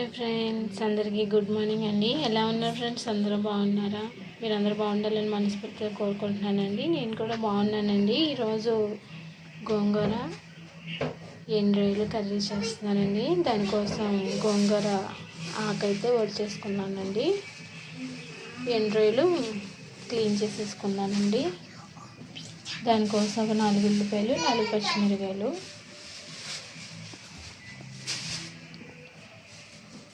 Hi friends అందరికీ good morning అండి. ఎలా ఉన్నారు ఫ్రెండ్స్? అందరూ బాగున్నారా? మీరు అందరూ బాగుండాలని మనస్ఫూర్తిగా కోరుకుంటున్నానండి. నేను కూడా బాగున్నానండి. ఈరోజు గోంగూర ఎండ్రాయిలు కర్రీ చేస్తున్నానండి. దానికోసం గోంగూర ఆకైతే చేసుకున్నానండి. ఎండ్రాయిలు క్లీన్ చేసేసుకున్నానండి. దానికోసం ఒక నాలుగు ఉల్లిపాయలు నాలుగు పచ్చిమిరకాయలు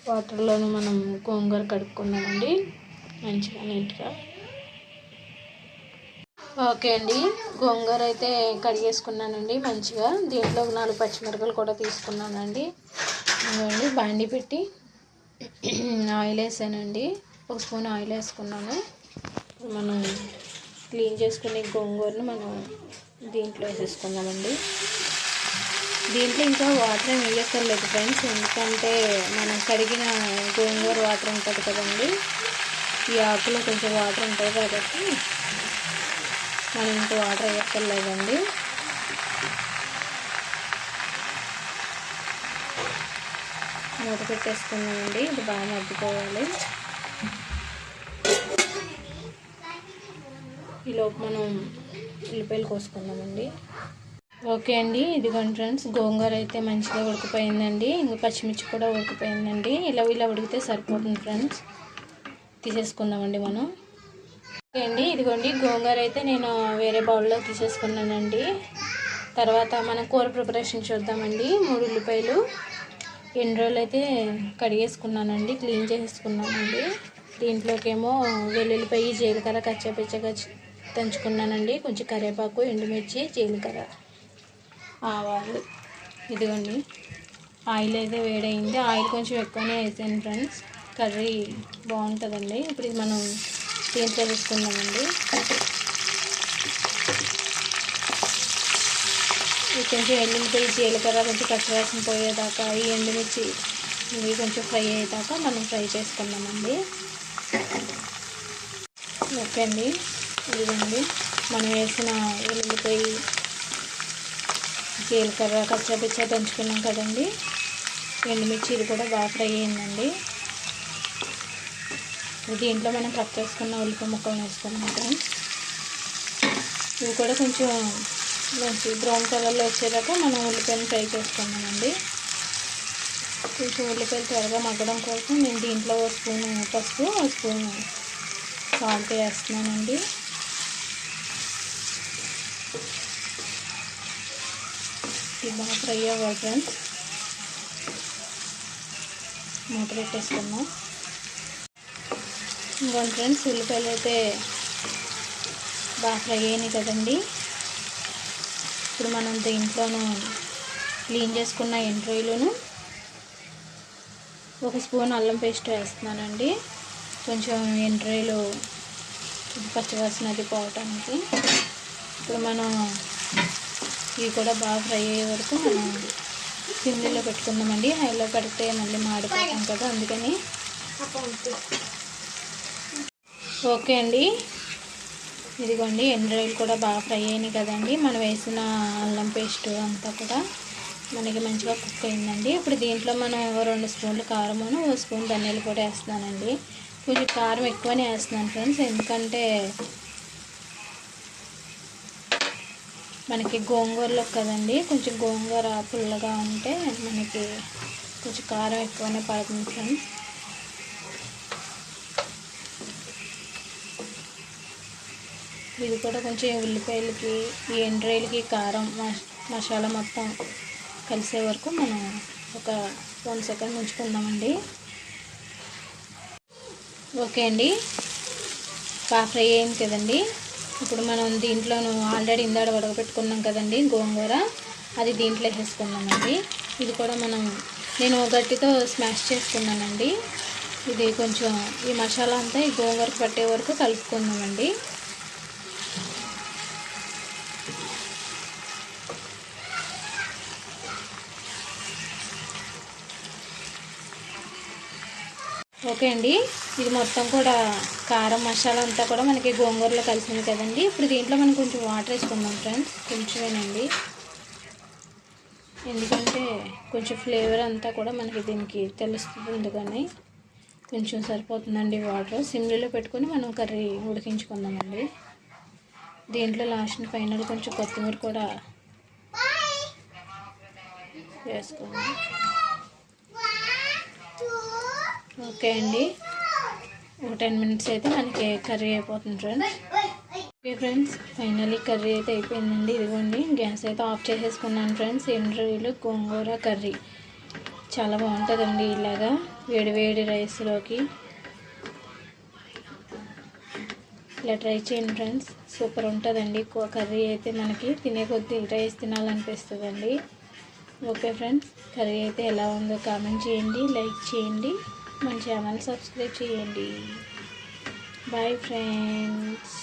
వాటర్లోనూ మనం గోంగూర కడుక్కున్నామండి. మంచిగా నీట్గా. ఓకే అండి. గోంగూర అయితే కడిగేసుకున్నానండి మంచిగా. దీంట్లో నాలుగు పచ్చిమిరపకాయలు కూడా తీసుకున్నానండి. ఇవ్వండి బాండి పెట్టి ఆయిల్ వేసానండి. ఒక స్పూన్ ఆయిల్ వేసుకున్నాను. మనం క్లీన్ చేసుకునే గోంగూరను మనం దీంట్లో వేసేసుకుందామండి. దీంట్లో ఇంకా వాటర్ ఏమి వేయక్కర్లేదు ఫ్రెండ్స్ ఎందుకంటే మనం కడిగిన గోంగూర వాటర్ ఉంటుంది కదండి. ఈ ఆకులో కొంచెం వాటర్ ఉంటుంది కాబట్టి మనం ఇంకా వాటర్ వేయక్కర్లేదండి. మూత పెట్టేసుకున్నామండి. ఇది బాగా మగ్గిపోవాలి. ఈలోపు మనం ఉల్లిపాయలు కోసుకుందామండి. ఓకే అండి. ఇదిగోండి ఫ్రెండ్స్ గోంగూర అయితే మంచిగా ఉడికిపోయిందండి. ఇంకా పచ్చిమిర్చి కూడా ఉడికిపోయిందండి. ఇలా ఇలా ఉడికితే సరిపోతుంది ఫ్రెండ్స్. తీసేసుకుందామండి మనం. ఓకే అండి ఇదిగోండి. గోంగూర అయితే నేను వేరే బౌల్లో తీసేసుకున్నానండి. తర్వాత మనం కూర ప్రిపరేషన్ చూద్దామండి. మూడు ఉల్లిపాయలు. ఎన్ని రోజులు అయితే కడిగేసుకున్నానండి క్లీన్ చేసేసుకున్నానండి. దీంట్లోకేమో వెల్లుల్లిపాయ జీలకర్ర కచ్చాపిచ్చగా దంచుకున్నానండి. కొంచెం కరివేపాకు ఎండుమిర్చి జీలకర్ర. ఆవాలు. ఇదిగోండి. ఆయిల్ అయితే వేడైంది ఆయిల్ కొంచెం ఎక్కువనే వేసాను ఫ్రెండ్స్. కర్రీ బాగుంటుందండి. ఇప్పుడు ఇది మనం దీంట్లో వేసుకుందామండి కొంచెం ఎల్లుల్లిపాయ జీలకర్ర కొంచెం పచ్చివాసన పోయేదాకా ఈ ఎండుమిర్చి ఇవి కొంచెం ఫ్రై అయ్యేదాకా మనం ఫ్రై చేసుకుందామండి. ఓకే అండి. ఇదిగోండి. మనం వేసిన ఎల్లుల్లిపాయ జీలకర్ర కచ్చపిచ్చ దంచుకున్నాం కదండి. ఎండుమిర్చి ఇది కూడా బాగా ఫ్రై అయిందండి. దీంట్లో మనం కట్ చేసుకున్న ఉల్లిపాయ ముక్కలు వేసుకున్నాం ఇవి కూడా కొంచెం మంచి బ్రౌన్ కలర్లో వచ్చేదాకా మనం ఉల్లిపాయలు ఫ్రై చేసుకున్నామండి కొంచెం ఉల్లిపాయలు త్వరగా మగ్గడం కోసం నేను దీంట్లో ఒక స్పూన్ పసుపు ఒక స్పూన్ సాల్ట్ వేస్తున్నానండి. బాగా ఫ్రై అవ్వాలి ఫ్రెండ్స్. మూత పెట్టేసుకున్నాం ఇంకోండి ఫ్రెండ్స్ ఉల్లిపాయలు అయితే బాగా ఫ్రై అయినాయి కదండి. ఇప్పుడు మనం దీంట్లోనూ క్లీన్ చేసుకున్న ఎంట్రీలోను ఒక స్పూన్ అల్లం పేస్ట్ వేస్తున్నానండి. కొంచెం ఎంట్రీలు పచ్చివాసన అది పోవటానికి. ఇప్పుడు మనం ఇవి కూడా బాగా ఫ్రై అయ్యే వరకు మనం సిమ్లీలో పెట్టుకుందామండి. హైలో పెడితే మళ్ళీ మాడిపోతాం కదా అందుకని. ఓకే అండి. ఇదిగోండి ఎండ్రాయిల్ కూడా బాగా ఫ్రై అయినాయి కదండి. మనం వేసిన అల్లం పేస్ట్ అంతా కూడా మనకి మంచిగా కుక్ అయిందండి. ఇప్పుడు దీంట్లో మనం రెండు స్పూన్లు కారమును ఒక స్పూన్ ధనియాలు కూడా వేస్తున్నానండి. కొంచెం కారం ఎక్కువనే వేస్తున్నాను ఫ్రెండ్స్. ఎందుకంటే మనకి గోంగూరలో కదండి కొంచెం గోంగూర పుల్లగా ఉంటే మనకి కొంచెం కారం ఎక్కువనే పడుతుంది ఫ్రెండ్స్. ఇది కూడా కొంచెం ఉల్లిపాయలకి ఈ ఎండ్రాయిలకి కారం మసాలా మొత్తం కలిసే వరకు మనం ఒక వన్ సెకండ్ ఉంచుకుందామండి ఓకే అండి. బాగా ఫ్రై అయింది కదండి. ఇప్పుడు మనం దీంట్లోను ఆల్రెడీ ఇందాడ ఉడకబెట్టుకున్నాం కదండి గోంగూర. అది దీంట్లో వేసుకున్నామండి. ఇది కూడా మనం నేను గట్టితో స్మాష్ చేసుకున్నానండి. ఇది కొంచెం ఈ మసాలా అంతా ఈ గోంగూరకు పట్టే వరకు కలుపుకుందామండి ఓకే అండి. ఇది మొత్తం కూడా కారం మసాలా అంతా కూడా మనకి గోంగూరలో కలిసింది కదండి. ఇప్పుడు దీంట్లో మనం కొంచెం వాటర్ వేసుకుందాం ఫ్రెండ్స్. కొంచెమేనండి. ఎందుకంటే కొంచెం ఫ్లేవర్ అంతా కూడా మనకి దీనికి తెలుస్తుంది అందుకని కొంచెం సరిపోతుందండి వాటర్. సిమ్లీలో పెట్టుకొని మనం కర్రీ ఉడికించుకుందామండి. దీంట్లో లాస్ట్ ఫైనల్ కొంచెం కొత్తిమీర కూడా వేసుకోండి ఓకే అండి. ఒక టెన్ మినిట్స్ అయితే మనకి కర్రీ అయిపోతుంది friends. Okay friends finally curry అయితే అయిపోయిందండి. ఇదిగోండి గ్యాస్ అయితే ఆఫ్ చేసేసుకున్నాను ఫ్రెండ్స్. ఎండ్రీలు గోంగూర కర్రీ. చాలా బాగుంటుందండి ఇలాగా వేడి వేడి రైస్లోకి. ఇలా ట్రై చేయండి ఫ్రెండ్స్. సూపర్ ఉంటుందండి. కర్రీ అయితే మనకి తినే కొద్దీ రైస్ తినాలనిపిస్తుందండి. ఓకే ఫ్రెండ్స్ కర్రీ అయితే ఎలా ఉందో కామెంట్ చేయండి లైక్ చేయండి. మన ఛానల్ సబ్స్క్రైబ్ చేయండి. Bye friends.